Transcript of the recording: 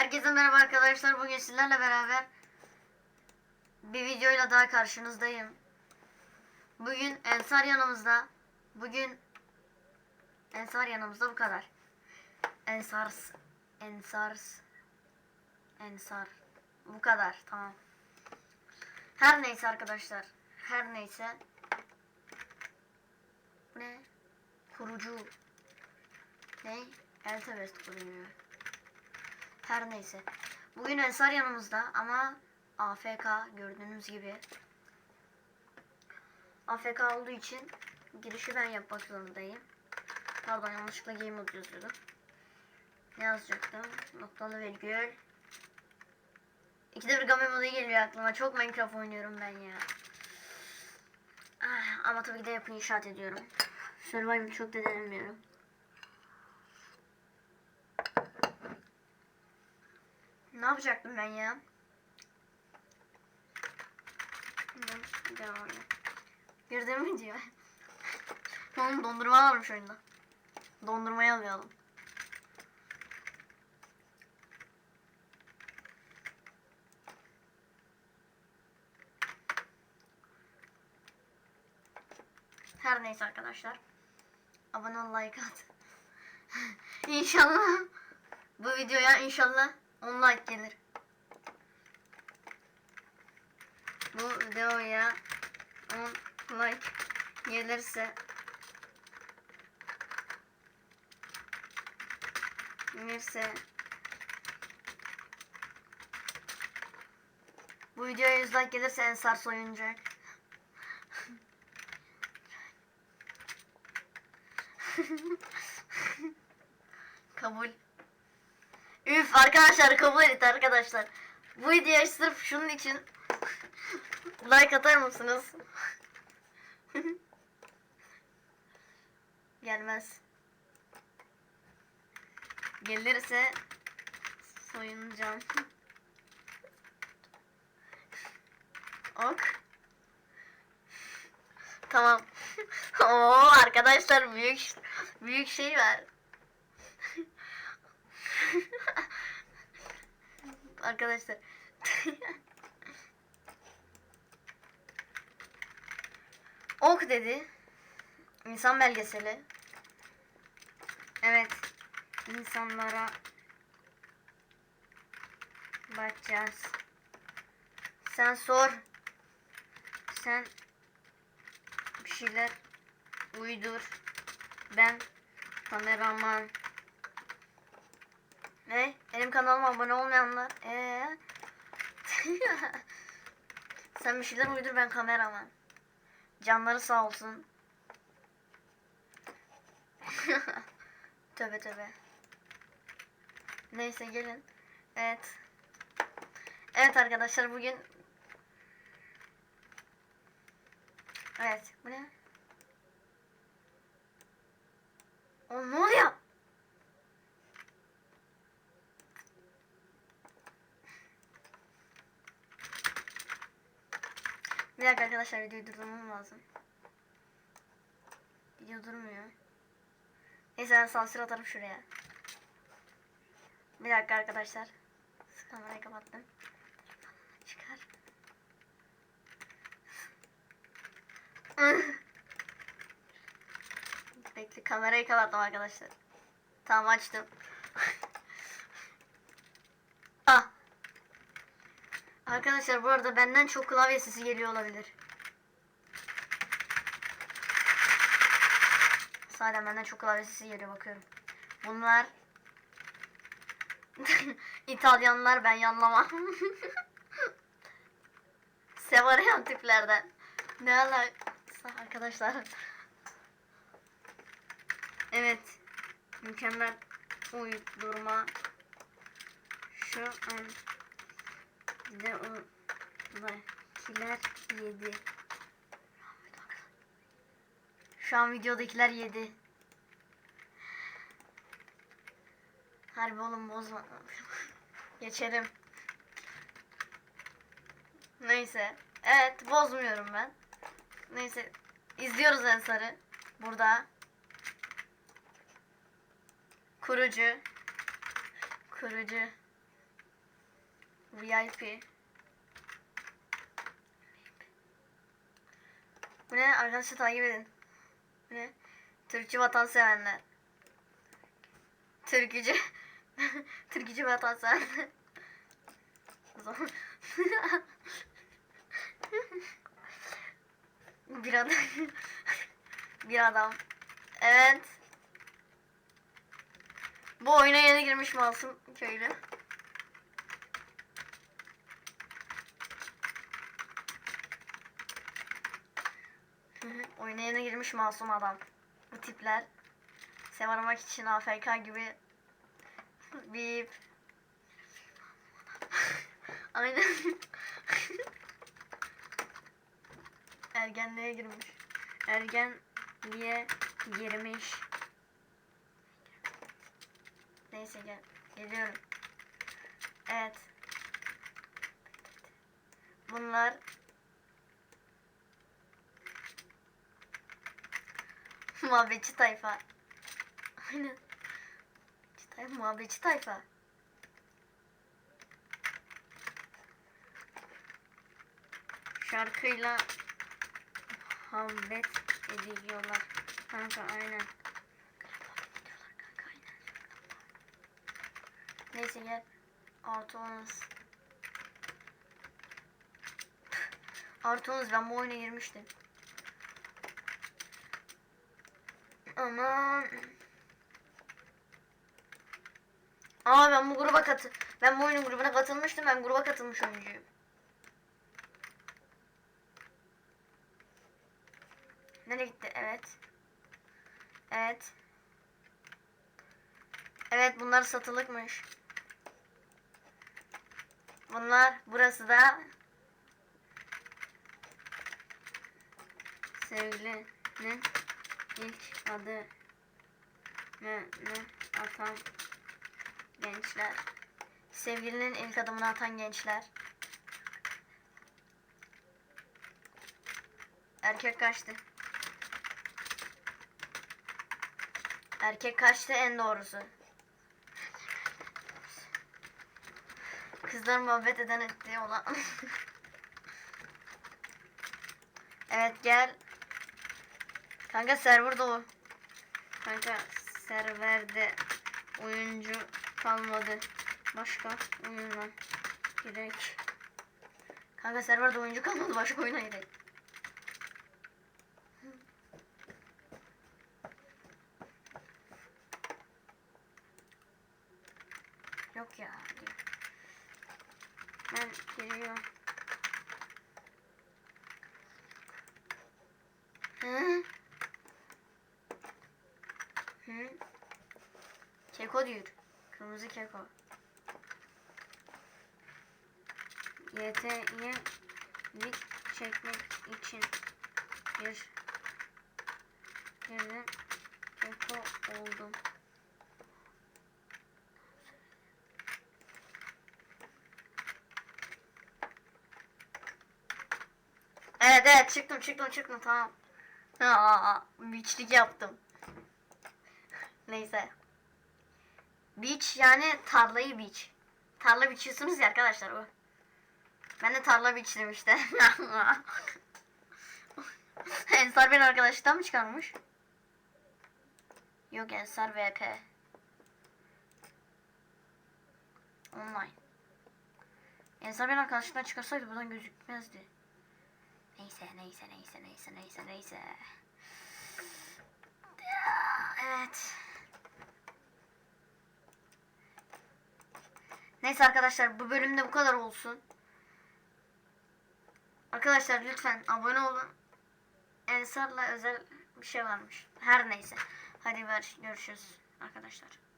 Herkese merhaba arkadaşlar. Bugün sizlerle beraber bir videoyla daha karşınızdayım. Bugün Ensar yanımızda. Bugün Ensar yanımızda bu kadar. Ensars Ensars Ensar bu kadar tamam. Her neyse arkadaşlar. Her neyse. Ne? Kurucu. Ne? Eltebest kuruyor. Her neyse. Bugün Ensar yanımızda ama AFK gördüğünüz gibi. AFK olduğu için girişi ben yapmak zorundayım. Pardon yanlışlıkla game mode yazıyordum. Ne yazacaktım? Noktalı virgül. İkide bir game modu geliyor aklıma. Çok Minecraft oynuyorum ben ya. Ah, ama tabii ki de yapı inşaat ediyorum. Survival çok da denemiyorum. Ne yapacaktım ben ya? Devam edelim. Girdim mi diyor. Oğlum dondurma varmış oyunda. Dondurmayı alayalım. Her neyse arkadaşlar. Abone ol, like at. inşallah bu videoya inşallah 10 like gelir. Bu videoya 10 like gelirse gelirse bu videoya 100 like gelirse Ensar soyunacak. Kabul. Üf arkadaşlar kabul et arkadaşlar. Bu videoya sırf şunun için like atar mısınız? Gelmez. Gelirse soyunacağım. Ok. Tamam. Oo arkadaşlar büyük büyük şey var. Arkadaşlar. ok dedi. İnsan belgeseli. Evet. insanlara bakacağız. Sen sor. Sen bir şeyler uydur. Ben kameraman. Ne? Benim kanalıma abone olmayanlar. Ee? Sen bir şeyler uydur ben kameraman. Canları sağ olsun. töbe töbe. Neyse gelin. Evet. Evet arkadaşlar bugün Evet bu ne? Oğlum ne oluyor? Bir dakika arkadaşlar videoyu durdurmam lazım. Video durmuyor. Neyse ben sansür atarım şuraya. Bir dakika arkadaşlar. Kamerayı kapattım. Çıkar. Bekle kamerayı kapattım arkadaşlar. Tamam açtım. Arkadaşlar bu arada benden çok klavye sesi geliyor olabilir. Sadece benden çok klavye sesi geliyor bakıyorum. Bunlar İtalyanlar ben yanlamam. Sevarayan tiplerden. Ne alakası arkadaşlar. Evet. Mükemmel uydurma. Şu an videodakiler yedi. Şu an videodakiler yedi. Harbi oğlum bozma. Geçelim. Neyse. Evet bozmuyorum ben. Neyse. izliyoruz Ensar'ı. Burada. Kurucu. Kurucu. VIP. Bu ne? Arkadaşlar takip edin. Bu ne? Türkçü vatanseverler. Türkücü. Türkücü zaman... bir adam. bir adam. Evet. Bu oyuna yeni girmiş masum köylü. Hı yeni girmiş masum adam. Bu tipler. Sev için AFK gibi bip. Aynen. Ergenliğe girmiş. Ergenliğe girmiş. Neyse gel. Geliyorum. Evet. Bunlar muhabbetçi tayfa. Aynen. Tayfa. Muhabbetçi tayfa. Şarkıyla muhabbet ediyorlar. Kanka aynen. Neyse gel. Artı onuz. Artı onuz ben bu oyuna girmiştim. Aman. Aa ben bu gruba katı ben bu oyunun grubuna katılmıştım. Ben gruba katılmış oyuncuyum. Nereye gitti? Evet. Evet. Evet bunlar satılıkmış. Bunlar burası da sevgilinin ilk adı ne ne atan gençler. Sevgilinin ilk adımını atan gençler. Erkek kaçtı? Erkek kaçtı en doğrusu. Kızlar muhabbet eden etti olan. evet gel. Kanka server dolu. Kanka serverde oyuncu kalmadı. Başka oyuna girek. Kanka serverde oyuncu kalmadı. Başka oyuna girek. Yok ya. Ben geliyorum. Hı? Hı? Keko diyor. Kırmızı keko. YT'ye lik çekmek için bir girdim. Keko oldum. Evet evet çıktım çıktım çıktım tamam. Aa, beachlik yaptım. Neyse. Beach yani tarlayı beach. Tarla biçiyorsunuz ya arkadaşlar o. Ben de tarla biçtim işte. Ensar beni arkadaşlıktan mı çıkarmış? Yok Ensar VP. Online. Ensar beni arkadaşlıktan çıkarsaydı buradan gözükmezdi. Neyse neyse neyse neyse neyse neyse. Evet. Neyse arkadaşlar bu bölümde bu kadar olsun. Arkadaşlar lütfen abone olun. Ensar'la özel bir şey varmış. Her neyse. Hadi görüşürüz arkadaşlar.